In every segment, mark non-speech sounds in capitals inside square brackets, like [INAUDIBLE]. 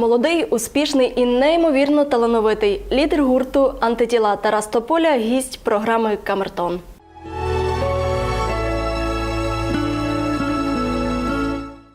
Молодий, успішний і неймовірно талановитий лідер гурту антитіла Тарас Тополя, гість програми Камертон.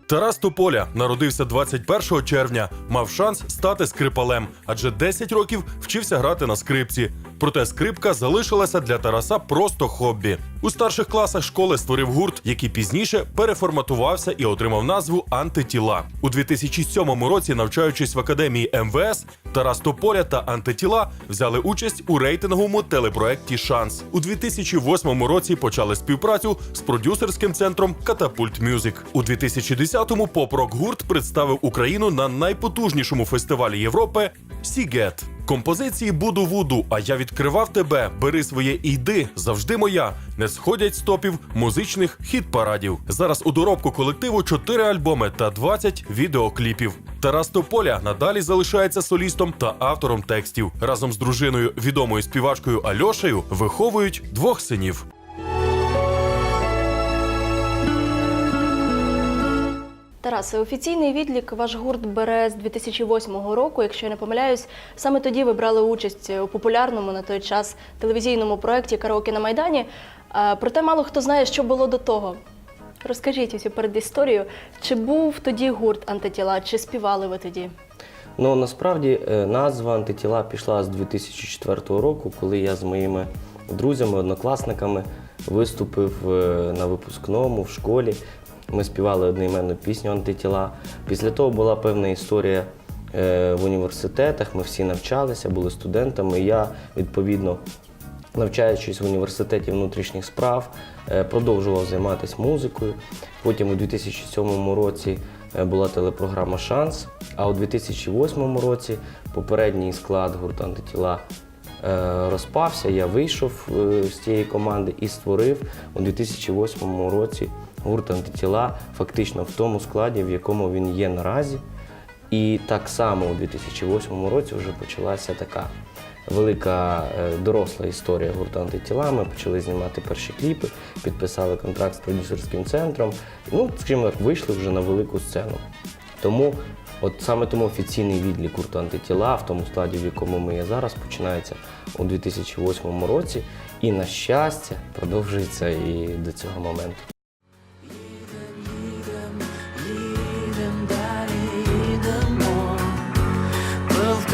Тарас Тополя народився 21 червня, мав шанс стати скрипалем, адже 10 років вчився грати на скрипці. Проте скрипка залишилася для Тараса просто хобі. У старших класах школи створив гурт, який пізніше переформатувався і отримав назву Антитіла. У 2007 році, навчаючись в академії МВС, Тарас Тополя та Антитіла взяли участь у рейтинговому телепроекті Шанс. У 2008 році почали співпрацю з продюсерським центром Катапульт Мюзик. У 2010-му поп-рок гурт представив Україну на найпотужнішому фестивалі Європи Сігет. Композиції Буду Вуду, а я відкривав тебе. Бери своє і йди, завжди моя. Не сходять з топів музичних хіт-парадів. Зараз у доробку колективу 4 альбоми та 20 відеокліпів. Тарас Тополя надалі залишається солістом та автором текстів. Разом з дружиною, відомою співачкою Альошею, виховують двох синів. Тарасе, офіційний відлік ваш гурт бере з 2008 року. Якщо я не помиляюсь, саме тоді ви брали участь у популярному на той час телевізійному проєкті Караоке на Майдані. Проте мало хто знає, що було до того. Розкажіть цю передісторію. Чи був тоді гурт антитіла, чи співали ви тоді? Ну насправді е, назва антитіла пішла з 2004 року, коли я з моїми друзями, однокласниками виступив е, на випускному в школі. Ми співали одноіменну пісню антитіла. Після того була певна історія е, в університетах. Ми всі навчалися, були студентами. Я відповідно навчаючись в університеті внутрішніх справ, е, продовжував займатися музикою. Потім у 2007 році е, була телепрограма Шанс. А у 2008 році попередній склад гурту антитіла розпався. Я вийшов з цієї команди і створив у 2008 році гурт антитіла фактично в тому складі, в якому він є наразі. І так само у 2008 році вже почалася така велика е, доросла історія гурту антитіла. Ми почали знімати перші кліпи, підписали контракт з продюсерським центром. Ну, скажімо так, вийшли вже на велику сцену. Тому, от саме тому офіційний відлік гурту антитіла в тому складі, в якому ми є зараз, починається у 2008 році. І, на щастя, продовжується і до цього моменту.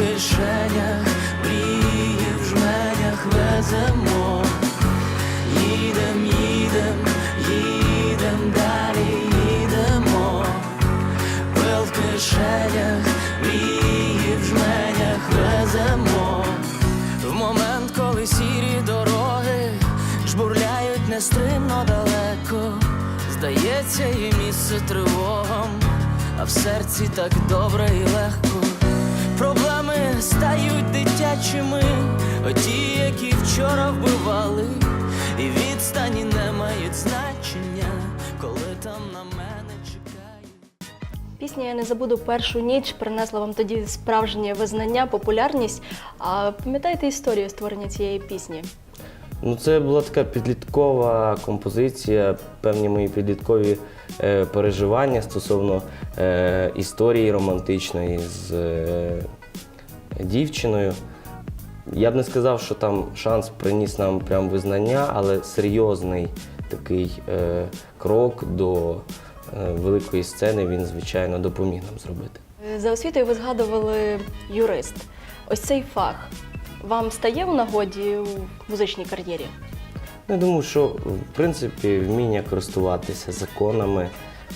Кишенях, мрії в жменях веземо. Їдем, їдем, їдем далі, їдемо, пил в кишенях, мрії в жменях веземо. В момент, коли сірі дороги жбурляють нестримно далеко. Здається, є місце тривогам, а в серці так добре і легко. Стають дитячими, оті, які вчора вбивали, і відстані не мають значення, коли там на мене чекають. Пісня Я не забуду першу ніч принесла вам тоді справжнє визнання, популярність. А пам'ятаєте історію створення цієї пісні? Ну, це була така підліткова композиція, певні мої підліткові е, переживання стосовно е, історії романтичної з е, дівчиною. Я б не сказав, що там шанс приніс нам прям визнання, але серйозний такий е, крок до е, великої сцени він, звичайно, допоміг нам зробити. За освітою ви згадували юрист. Ось цей фах вам стає у нагоді у музичній кар'єрі? Я думаю, що в принципі вміння користуватися законами,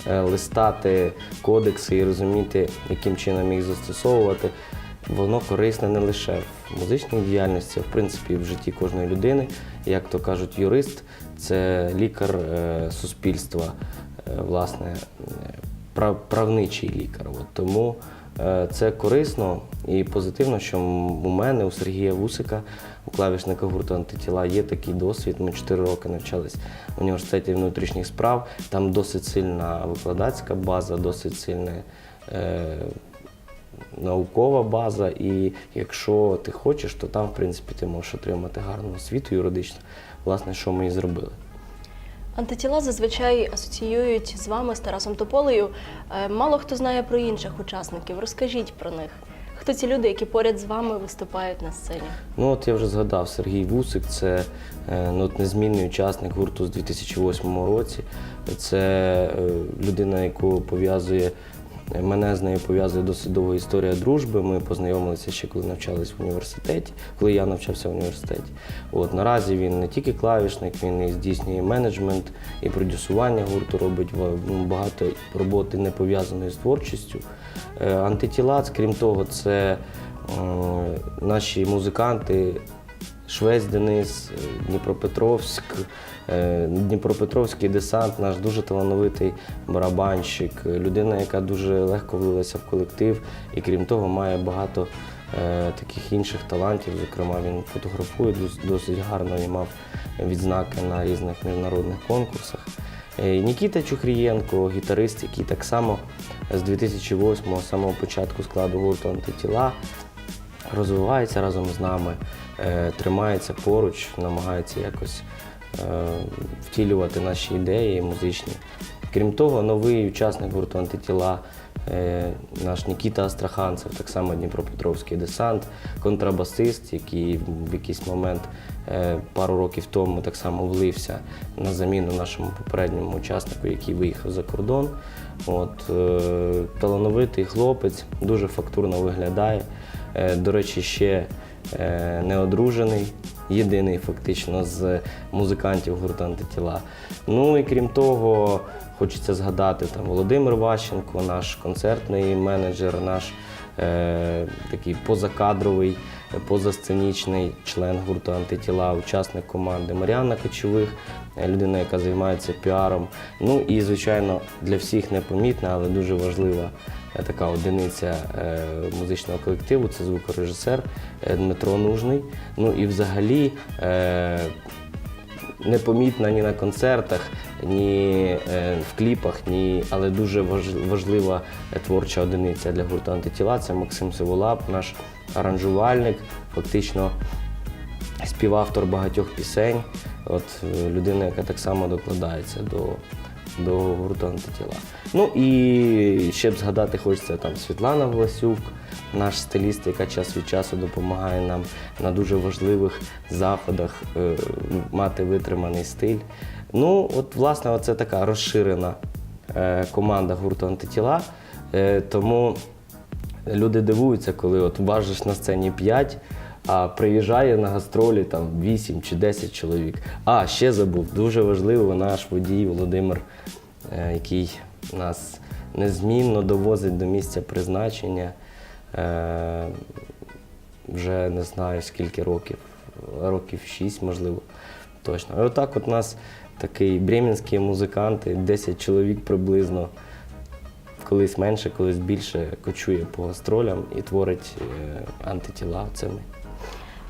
е, листати кодекси і розуміти, яким чином їх застосовувати, воно корисне не лише в музичній діяльності, а в принципі в житті кожної людини. Як то кажуть, юрист це лікар е, суспільства, е, власне, прав- правничий лікар. От тому е, це корисно і позитивно, що у мене, у Сергія Вусика, у клавішника гурту антитіла є такий досвід. Ми 4 роки навчались в університеті внутрішніх справ. Там досить сильна викладацька база, досить сильна е, наукова база. І якщо ти хочеш, то там, в принципі, ти можеш отримати гарну освіту юридичну. Власне, що ми і зробили. Антитіла зазвичай асоціюють з вами з Тарасом Тополею. Е, Мало хто знає про інших учасників. Розкажіть про них. Хто ці люди, які поряд з вами виступають на сцені? Ну от я вже згадав Сергій Вусик, це е, ну, от незмінний учасник гурту з 2008 році. Це е, людина, яку пов'язує. Мене з нею пов'язує досить історія дружби. Ми познайомилися ще коли навчались в університеті, коли я навчався в університеті. От наразі він не тільки клавішник, він і здійснює менеджмент і продюсування гурту, робить ну, багато роботи не пов'язаної з творчістю. Е, Антитіла, крім того, це е, наші музиканти. Швець Денис, е, Дніпропетровськ, Дніпропетровський десант, наш дуже талановитий барабанщик, е, людина, яка дуже легко влилася в колектив і крім того має багато е, таких інших талантів. Зокрема, він фотографує досить гарно і мав відзнаки на різних міжнародних конкурсах. Е, Нікіта Чухрієнко, гітарист, який так само з 2008-го самого початку складу гурту антитіла розвивається разом з нами, е, тримається поруч, намагається якось е, втілювати наші ідеї музичні. Крім того, новий учасник гурту антитіла, е, наш Нікіта Астраханцев, так само Дніпропетровський десант, контрабасист, який в якийсь момент е, пару років тому так само влився на заміну нашому попередньому учаснику, який виїхав за кордон. От, е, талановитий хлопець, дуже фактурно виглядає. Е, До речі, ще е, не одружений, єдиний фактично з музикантів гурту антитіла. Ну і крім того, хочеться згадати там Володимир Ващенко, наш концертний менеджер, наш е, такий позакадровий, позасценічний член гурту антитіла, учасник команди Мар'яна Кочових, людина, яка займається піаром. Ну і, звичайно, для всіх непомітна, але дуже важлива така одиниця е, музичного колективу це звукорежисер е, Дмитро Нужний. Ну і взагалі. Е, непомітна ні на концертах, ні е, в кліпах, ні, але дуже важлива е, творча одиниця для гурту антитіла. Це Максим Сиволап, наш аранжувальник, фактично співавтор багатьох пісень. От е, людина, яка так само докладається до, до гурту антитіла. Ну і ще б згадати хочеться там Світлана Власюк, наш стиліст, яка час від часу допомагає нам на дуже важливих заходах е, мати витриманий стиль. Ну, от, власне, оце така розширена е, команда гурту антитіла. Е, тому люди дивуються, коли от важиш на сцені 5, а приїжджає на гастролі там 8 чи 10 чоловік. А, ще забув, дуже важливо наш водій Володимир, е, який нас незмінно довозить до місця призначення. Е, вже не знаю скільки років, років 6, можливо, точно. І отак от нас такий бремінські музиканти, 10 чоловік приблизно колись менше, колись більше кочує по гастролям і творить е, антитіла. Це.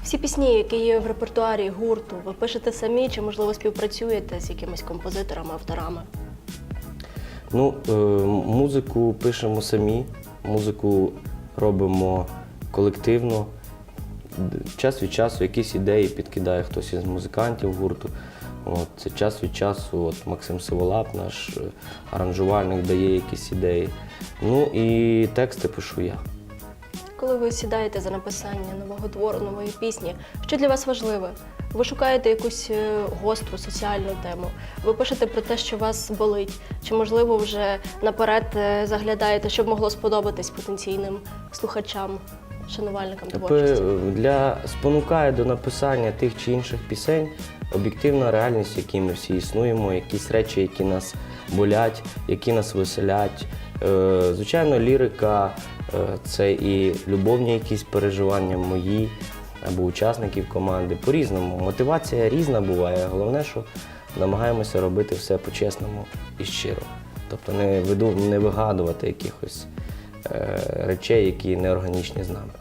Всі пісні, які є в репертуарі гурту, ви пишете самі чи, можливо, співпрацюєте з якимись композиторами, авторами? Ну, е, музику пишемо самі, музику робимо колективно. Час від часу якісь ідеї підкидає хтось із музикантів гурту. От, це час від часу от Максим Сиволап, наш е, аранжувальник, дає якісь ідеї. Ну і тексти пишу я. Коли ви сідаєте за написання нового твору, нової пісні, що для вас важливе? Ви шукаєте якусь е, гостру соціальну тему. Ви пишете про те, що вас болить, чи можливо вже наперед е, заглядаєте, що б могло сподобатись потенційним слухачам, шанувальникам Тобто творчості? е, для спонукає до написання тих чи інших пісень об'єктивна реальність, в якій ми всі існуємо, якісь речі, які нас болять, які нас веселять. Звичайно, лірика це і любовні якісь переживання мої або учасників команди. По-різному. Мотивація різна буває. Головне, що намагаємося робити все по-чесному і щиро. Тобто не вигадувати якихось е, речей, які неорганічні з нами.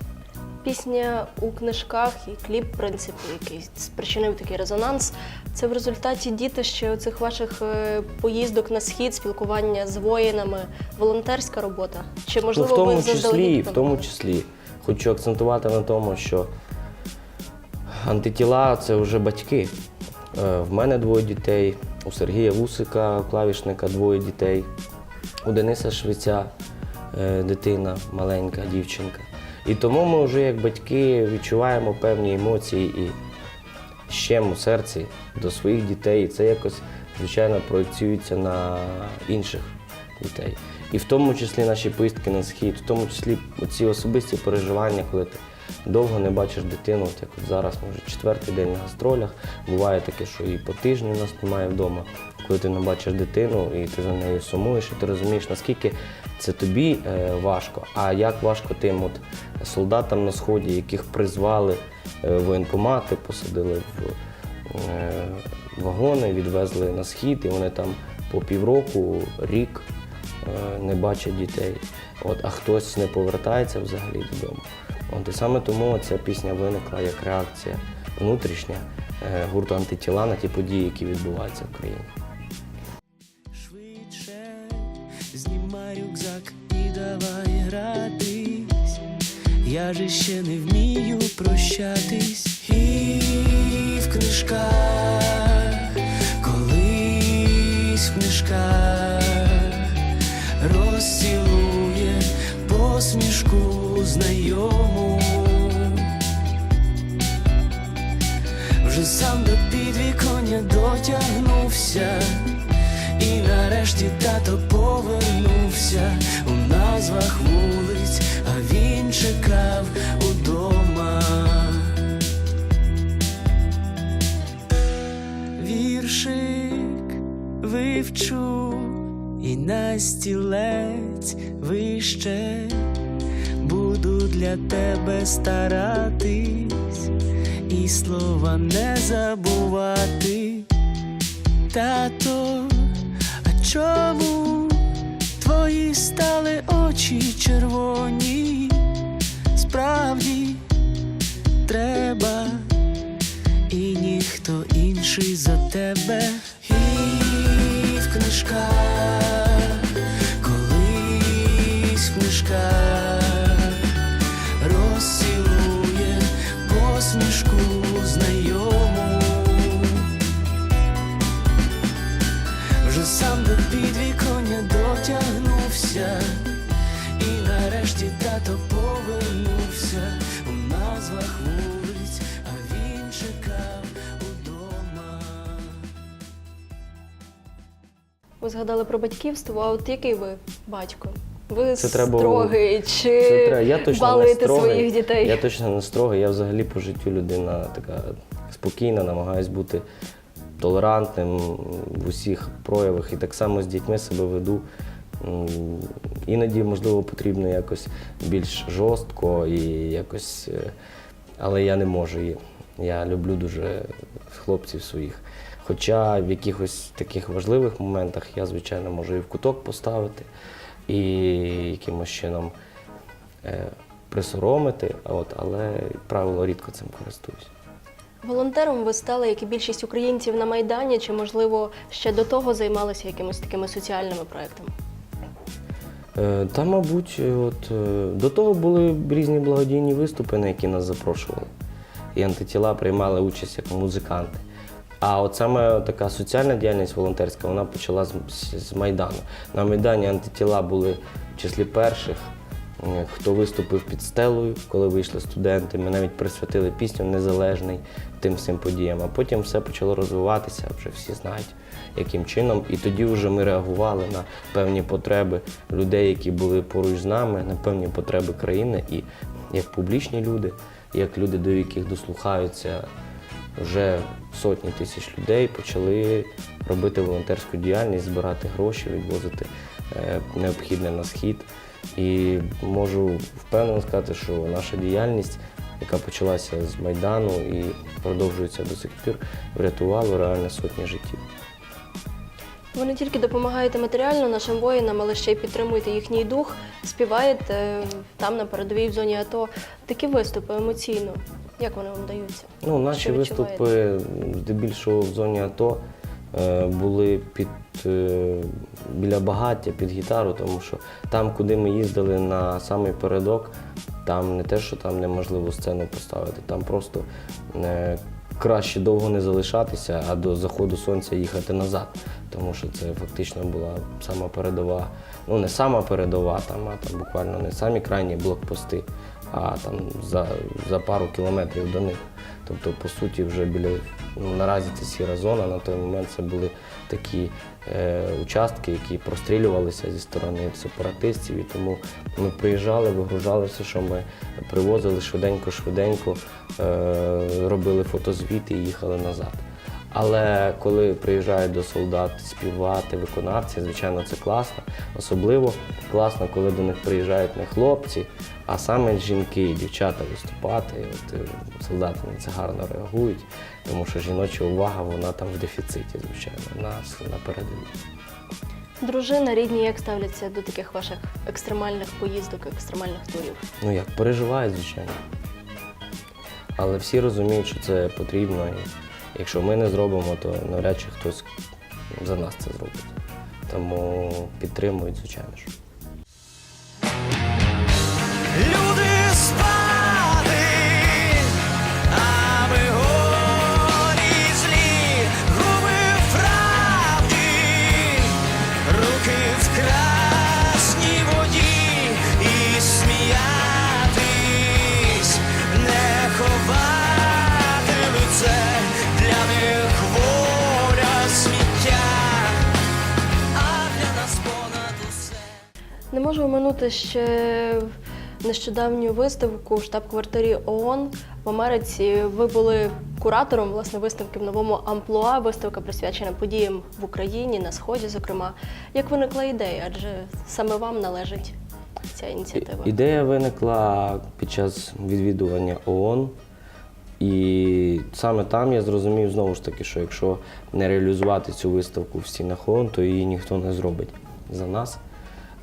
Пісня у книжках і кліп, в принципі, який спричинив такий резонанс. Це в результаті дітища цих ваших е, поїздок на схід, спілкування з воїнами, волонтерська робота? Чи можливо ну, в тому ви числі, в тому числі хочу акцентувати на тому, що антитіла це вже батьки. Е, В мене двоє дітей, у Сергія Вусика, клавішника, двоє дітей. У Дениса Швеця е, дитина, маленька дівчинка. І тому ми вже як батьки відчуваємо певні емоції і щем у серці до своїх дітей. І це якось, звичайно, проєкціюється на інших дітей. І в тому числі наші поїздки на схід, в тому числі ці особисті переживання, коли ти довго не бачиш дитину, от як от зараз, може, четвертий день на гастролях. Буває таке, що і по тижню нас немає вдома, коли ти не бачиш дитину і ти за нею сумуєш, і ти розумієш, наскільки це тобі е, важко, а як важко тим от солдатам на сході, яких призвали е, воєнкомати, посадили в е, вагони, відвезли на схід, і вони там по півроку, рік не бачать дітей. От, а хтось не повертається взагалі додому. От, і саме тому ця пісня виникла як реакція внутрішня гурту антитіла на ті події, які відбуваються в країні. Я же ще не вмію прощатись. І в книжках, колись в книжках розцілує посмішку знайому. Вже сам до підвіконня дотягнувся, і нарешті тато повернувся у назвах вулиць, він чекав удома. Віршик вивчу і на стілець вище буду для тебе старатись і слова не забувати. Тато, а чому твої стали очі червоні? Справді треба, і ніхто інший за тебе. І в книжках, колись в книжках Ви згадали про батьківство, а от який ви батько? Ви Це треба- строгий чи Це треба. Я точно не строгий. своїх дітей? Я точно не строгий. Я взагалі по життю людина така спокійна, намагаюсь бути толерантним в усіх проявах. І так само з дітьми себе веду. Іноді, можливо, потрібно якось більш жорстко і якось. е, Але я не можу. Я люблю дуже хлопців своїх. Хоча в якихось таких важливих моментах я, звичайно, можу і в куток поставити, і якимось чином е, присоромити, от, але, правило, рідко цим користуюсь. Волонтером ви стали, як і більшість українців на Майдані, чи, можливо, ще до того займалися якимись такими соціальними проектами? Е, Та, мабуть, от, е, до того були різні благодійні виступи, на які нас запрошували. І антитіла приймали участь як музиканти. А от саме така соціальна діяльність волонтерська вона почала з, з Майдану. На Майдані антитіла були в числі перших, хто виступив під стелою, коли вийшли студенти. Ми навіть присвятили пісню Незалежний тим всім подіям. А потім все почало розвиватися, вже всі знають, яким чином. І тоді вже ми реагували на певні потреби людей, які були поруч з нами, на певні потреби країни. І як публічні люди, як люди, до яких дослухаються вже сотні тисяч людей, почали робити волонтерську діяльність, збирати гроші, відвозити е, необхідне на схід. І можу впевнено сказати, що наша діяльність, яка почалася з Майдану і продовжується до сих пір, врятувала реально сотні життів. Ви не тільки допомагаєте матеріально нашим воїнам, але ще й підтримуєте їхній дух, співаєте е, там на передовій в зоні АТО. Такі виступи емоційно. Як вони вам даються? Ну, наші виступи здебільшого в зоні АТО е, були під, е, біля багаття, під гітару, тому що там, куди ми їздили на самий передок, там не те, що там неможливо сцену поставити, там просто е, краще довго не залишатися, а до заходу сонця їхати назад. Тому що це фактично була сама передова, ну не сама передова, там, а там буквально не самі крайні блокпости, а там за, за пару кілометрів до них. Тобто, по суті, вже біля ну, наразі це сіра зона. На той момент це були такі е, участки, які прострілювалися зі сторони сепаратистів. І тому ми приїжджали, вигружали все, що ми привозили швиденько-швиденько, е, робили фотозвіти і їхали назад. Але коли приїжджають до солдат співати, виконавці, звичайно, це класно. Особливо класно, коли до них приїжджають не хлопці, а саме жінки і дівчата виступати. От е, солдати на це гарно реагують, тому що жіноча увага вона там в дефіциті, звичайно, нас на передовій. Дружина, рідні, як ставляться до таких ваших екстремальних поїздок, екстремальних турів? Ну як, переживають, звичайно. Але всі розуміють, що це потрібно. І якщо ми не зробимо, то навряд чи хтось за нас це зробить. Тому підтримують, звичайно ж. Оминути ще нещодавню виставку в штаб-квартирі ООН в Америці. Ви були куратором власне виставки в новому амплуа. Виставка присвячена подіям в Україні на сході. Зокрема, як виникла ідея? Адже саме вам належить ця ініціатива. Ідея виникла під час відвідування ООН. І саме там я зрозумів знову ж таки, що якщо не реалізувати цю виставку в стінах ООН, то її ніхто не зробить за нас.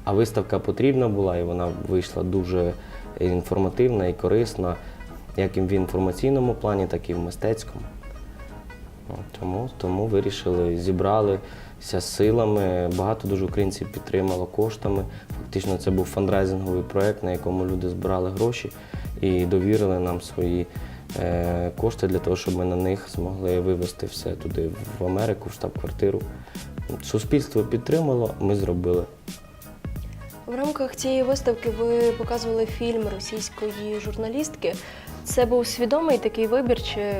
А виставка потрібна була, і вона вийшла дуже інформативна і корисна, як і в інформаційному плані, так і в мистецькому. Тому, тому вирішили, зібралися силами. Багато дуже українців підтримало коштами. Фактично, це був фандрайзинговий проєкт, на якому люди збирали гроші і довірили нам свої е, кошти для того, щоб ми на них змогли вивезти все туди в Америку, в штаб-квартиру. Суспільство підтримало, ми зробили. В рамках цієї виставки ви показували фільм російської журналістки. Це був свідомий такий вибір, чи,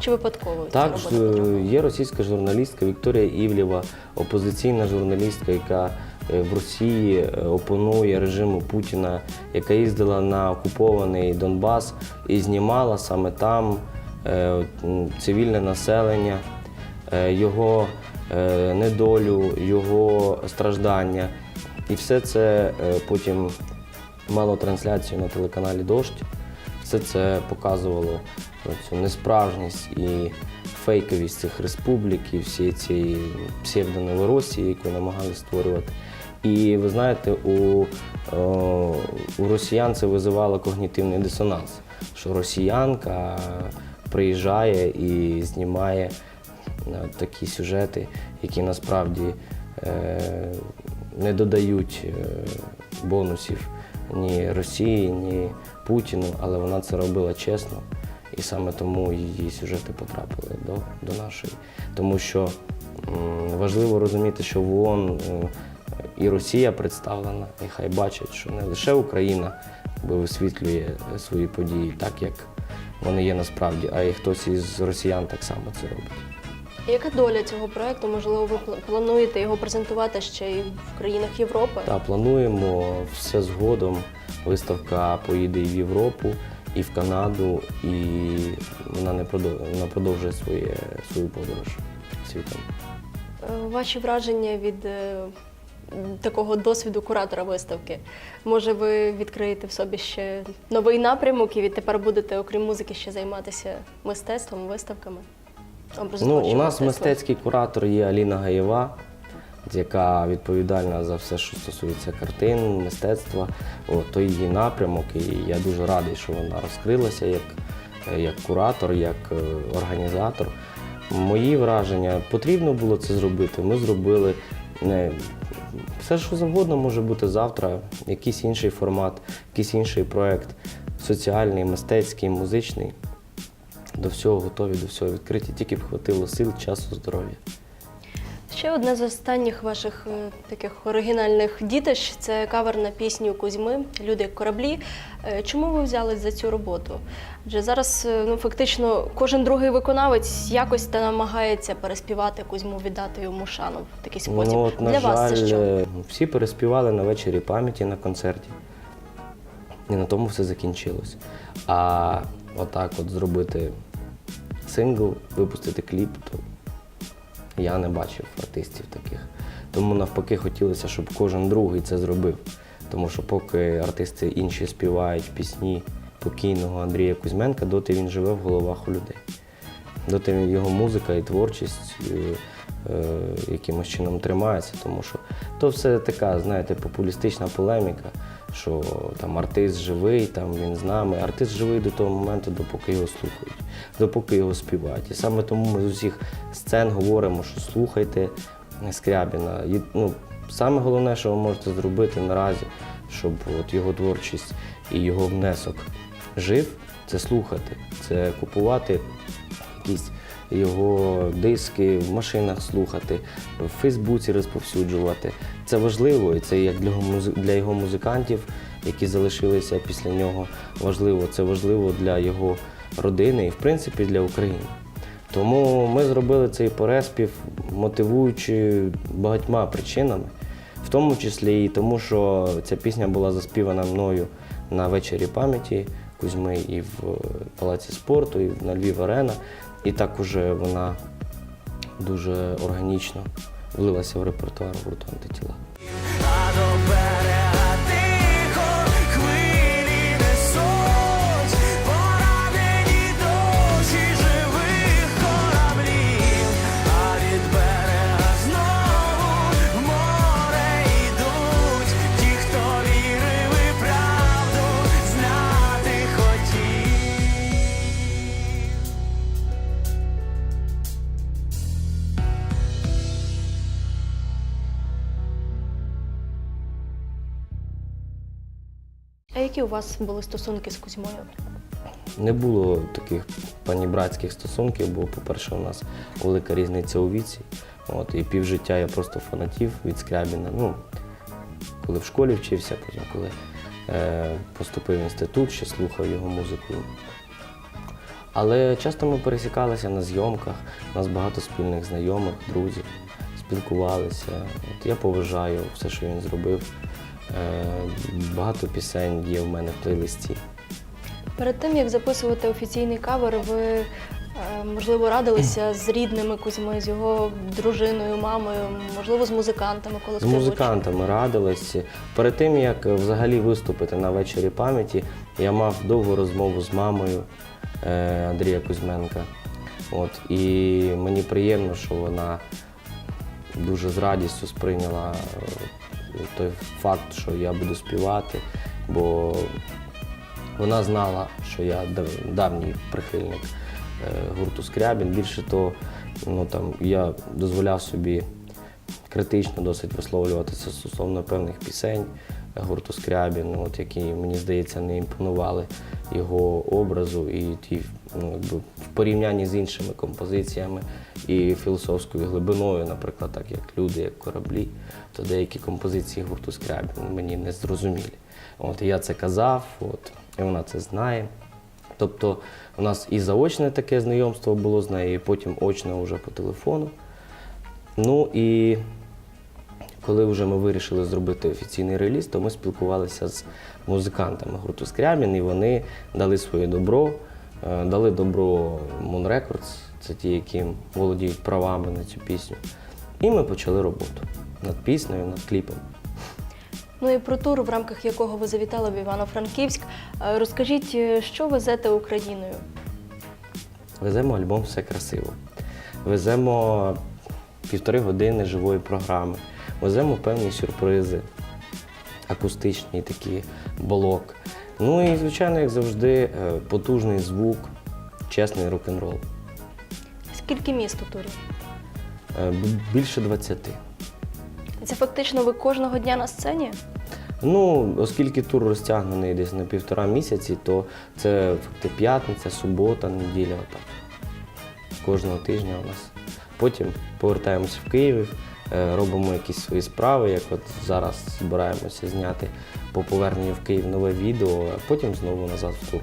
чи випадково? потрапила? е, є російська журналістка Вікторія Івлєва, опозиційна журналістка, яка е, в Росії е, опонує режиму Путіна, яка їздила на окупований Донбас і знімала саме там цивільне населення, його недолю, його страждання. І все це е, потім мало трансляцію на телеканалі Дождь. Все це показувало цю несправжність і фейковість цих республік і всієї цієї псевдоноворосії, яку намагалися створювати. І ви знаєте, у, е, у росіян це визивало когнітивний дисонанс, що росіянка приїжджає і знімає е, такі сюжети, які насправді е, не додають е, бонусів ні Росії, ні Путіну, але вона це робила чесно. І саме тому її сюжети потрапили до, до нашої. Тому що важливо розуміти, що в ООН е, і Росія представлена, і хай бачать, що не лише Україна висвітлює свої події так, як вони є насправді, а й хтось із росіян так само це робить. Яка доля цього проекту? Можливо, ви плануєте його презентувати ще й в країнах Європи? Та плануємо все згодом. Виставка поїде і в Європу, і в Канаду, і вона не продовжує, вона продовжує своє, свою подорож світом. Е, Ваші враження від е, такого досвіду куратора виставки? Може, ви відкриєте в собі ще новий напрямок і відтепер будете, окрім музики, ще займатися мистецтвом, виставками? Ну, у нас мистецький куратор є Аліна Гаєва, яка відповідальна за все, що стосується картин, мистецтва. От, то її напрямок, і я дуже радий, що вона розкрилася як, як куратор, як е, організатор. Мої враження потрібно було це зробити. Ми зробили не все, що завгодно може бути завтра, якийсь інший формат, якийсь інший проєкт, соціальний, мистецький, музичний. До всього готові, до всього відкриті, тільки б хватило сил, часу, здоров'я. Ще одне з останніх ваших е, таких оригінальних дітищ це кавер на пісню Кузьми Люди як кораблі. Е, Чому ви взялись за цю роботу? Адже зараз е, ну, фактично кожен другий виконавець якось та намагається переспівати Кузьму, віддати йому шану в такий спосіб. Ну, от, на Для жаль, вас це що? е, всі переспівали на вечорі пам'яті на концерті. І на тому все закінчилось. А отак от зробити сингл, випустити кліп, то я не бачив артистів таких. Тому навпаки хотілося, щоб кожен другий це зробив. Тому що поки артисти інші співають пісні покійного Андрія Кузьменка, доти він живе в головах у людей. Доти його музика і творчість е, е, якимось чином тримається, тому що то все така, знаєте, популістична полеміка, що там артист живий, там він з нами. Артист живий до того моменту, допоки його слухають, допоки його співають. І саме тому ми з усіх сцен говоримо, що слухайте Скрябіна. І, Ну, саме головне, що ви можете зробити наразі, щоб от його творчість і його внесок жив, це слухати, це купувати якісь його диски в машинах слухати, в Фейсбуці розповсюджувати. Це важливо, і це як для для його музикантів, які залишилися після нього. Важливо, це важливо для його родини і, в принципі, для України. Тому ми зробили цей переспів, мотивуючи багатьма причинами, в тому числі і тому, що ця пісня була заспівана мною на вечорі пам'яті Кузьми і в е, Палаці спорту, і на Львів Арена. І так уже вона дуже органічно влилася в репертуар гурту антитіла. Які у вас були стосунки з Кузьмою? Не було таких панібратських стосунків, бо, по-перше, у нас велика різниця у віці. От, і півжиття я просто фанатів від Скрябіна. Ну, коли в школі вчився, потім коли е, поступив в інститут, ще слухав його музику. Але часто ми пересікалися на зйомках, у нас багато спільних знайомих, друзів, спілкувалися. От я поважаю все, що він зробив. Е, багато пісень є в мене в плейлисті. Перед тим як записувати офіційний кавер, ви е, можливо радилися з рідними Кузьми, з його дружиною, мамою, можливо, з музикантами З музикантами радились. Перед тим, як е, взагалі виступити на вечорі пам'яті, я мав довгу розмову з мамою Андрія Кузьменка. От, і мені приємно, що вона дуже з радістю сприйняла той факт, що я буду співати, бо вона знала, що я давній прихильник е, гурту Скрябін. Більше того, ну, там, я дозволяв собі критично досить висловлюватися стосовно певних пісень гурту Скрябін, от, які, мені здається, не імпонували його образу і ті, ну, в порівнянні з іншими композиціями і філософською глибиною, наприклад, так як люди, як кораблі, то деякі композиції гурту Скрябін мені не зрозумілі. От, я це казав, от, і вона це знає. Тобто у нас і заочне таке знайомство було з нею, і потім очне вже по телефону. Ну і коли вже ми вирішили зробити офіційний реліз, то ми спілкувалися з музикантами гурту Скрябін, і вони дали своє добро, дали добро Moon Records, це ті, які володіють правами на цю пісню. І ми почали роботу над піснею, над кліпом. Ну і про тур, в рамках якого ви завітали в Івано-Франківськ. Е, Розкажіть, е, що везете Україною? Веземо альбом Все красиво. Веземо півтори години живої програми. Веземо певні сюрпризи, акустичні такі болок. Ну і, звичайно, як завжди, е, потужний звук, чесний рок-н-рол. Скільки міст у турі? Е, Більше 20. Це фактично ви кожного дня на сцені? Ну, оскільки тур розтягнений десь на півтора місяці, то це п'ятниця, субота, неділя. Отак. Кожного тижня у нас. Потім повертаємося в Київ, робимо якісь свої справи, як от зараз збираємося зняти по поверненню в Київ нове відео, а потім знову назад в тур.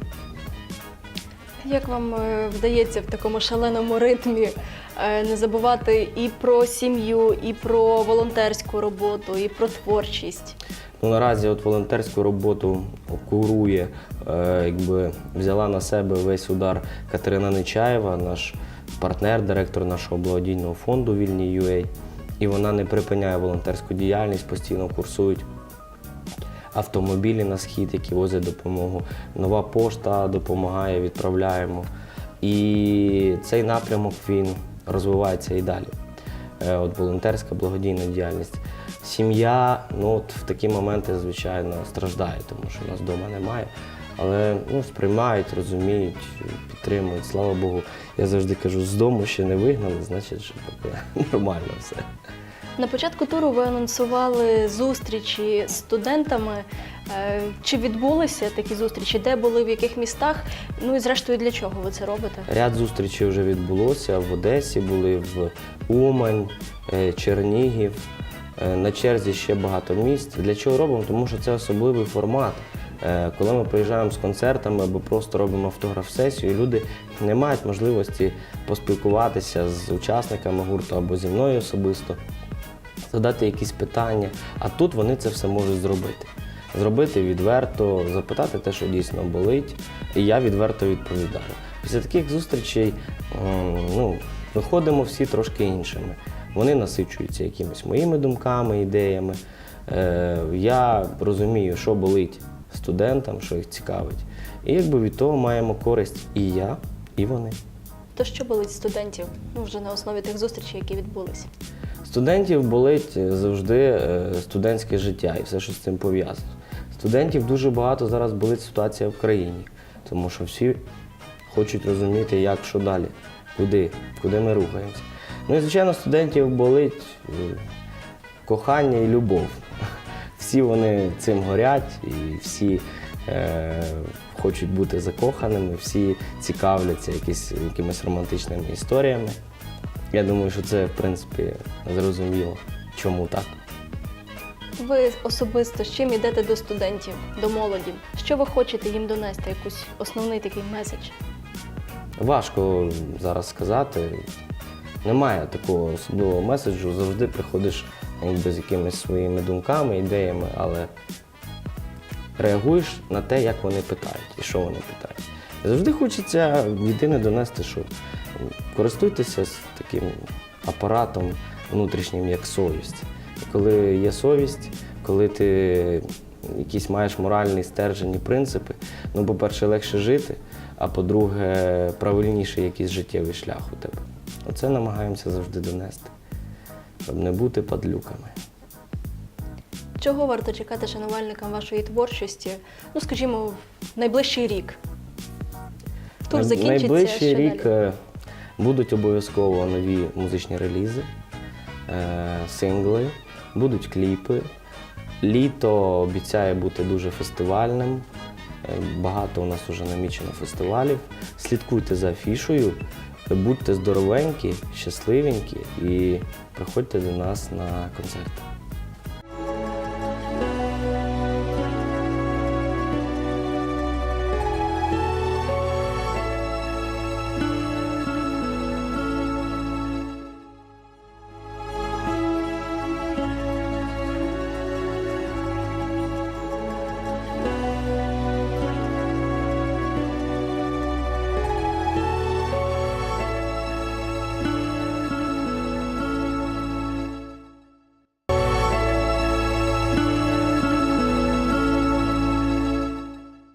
Як вам е, вдається в такому шаленому ритмі е, не забувати і про сім'ю, і про волонтерську роботу, і про творчість? Ну, наразі от волонтерську роботу курує, е, якби взяла на себе весь удар Катерина Нечаєва, наш партнер, директор нашого благодійного фонду Вільні UA. І вона не припиняє волонтерську діяльність, постійно курсують автомобілі на схід, які возять допомогу. Нова пошта допомагає, відправляємо. І цей напрямок він розвивається і далі. Е, От волонтерська благодійна діяльність. Сім'я, ну от в такі моменти, звичайно, страждає, тому що нас вдома немає. Але ну, сприймають, розуміють, підтримують. Слава Богу. Я завжди кажу, з дому ще не вигнали, значить, що таке [LAUGHS] нормально все. На початку туру ви анонсували зустрічі з студентами. Е, Чи відбулися такі зустрічі? Де були, в яких містах? Ну і зрештою, для чого ви це робите? Ряд зустрічей вже відбулося в Одесі, були в Умань, е, Чернігів. Е, На черзі ще багато місць. Для чого робимо? Тому що це особливий формат. Е, Коли ми приїжджаємо з концертами або просто робимо автограф-сесію, люди не мають можливості поспілкуватися з учасниками гурту або зі мною особисто, задати якісь питання. А тут вони це все можуть зробити. Зробити відверто, запитати те, що дійсно болить, і я відверто відповідаю. Після таких зустрічей ну, виходимо всі трошки іншими. Вони насичуються якимись моїми думками, ідеями. Е, я розумію, що болить студентам, що їх цікавить. І якби від того маємо користь і я, і вони. То що болить студентів? Ну вже на основі тих зустрічей, які відбулися. Студентів болить завжди е, студентське життя і все, що з цим пов'язано. Студентів дуже багато зараз болить ситуація в країні, тому що всі хочуть розуміти, як що далі, куди, куди ми рухаємося. Ну і звичайно, студентів болить е, кохання і любов. Всі вони цим горять і всі е, хочуть бути закоханими, всі цікавляться якісь, якимись романтичними історіями. Я думаю, що це в принципі зрозуміло, чому так. Ви особисто з чим йдете до студентів, до молоді? Що ви хочете їм донести? Якийсь основний такий меседж? Важко зараз сказати. Немає такого особливого меседжу. Завжди приходиш якби, з якимись своїми думками, ідеями, але реагуєш на те, як вони питають і що вони питають. Завжди хочеться єдине донести, що користуйтеся таким апаратом внутрішнім, як совість. Коли є совість, коли ти якісь маєш моральні стержені принципи, ну, по-перше, легше жити, а по-друге, правильніший якийсь життєвий шлях у тебе. Оце намагаємося завжди донести, щоб не бути падлюками. Чого варто чекати шанувальникам вашої творчості? Ну, скажімо, в найближчий рік. Тур закінчиться. Найближчий що рік далі? е, будуть обов'язково нові музичні релізи, е, сингли, будуть кліпи. Літо обіцяє бути дуже фестивальним. Е, Багато у нас вже намічено фестивалів. Слідкуйте за афішою, будьте здоровенькі, щасливенькі і приходьте до нас на концерти.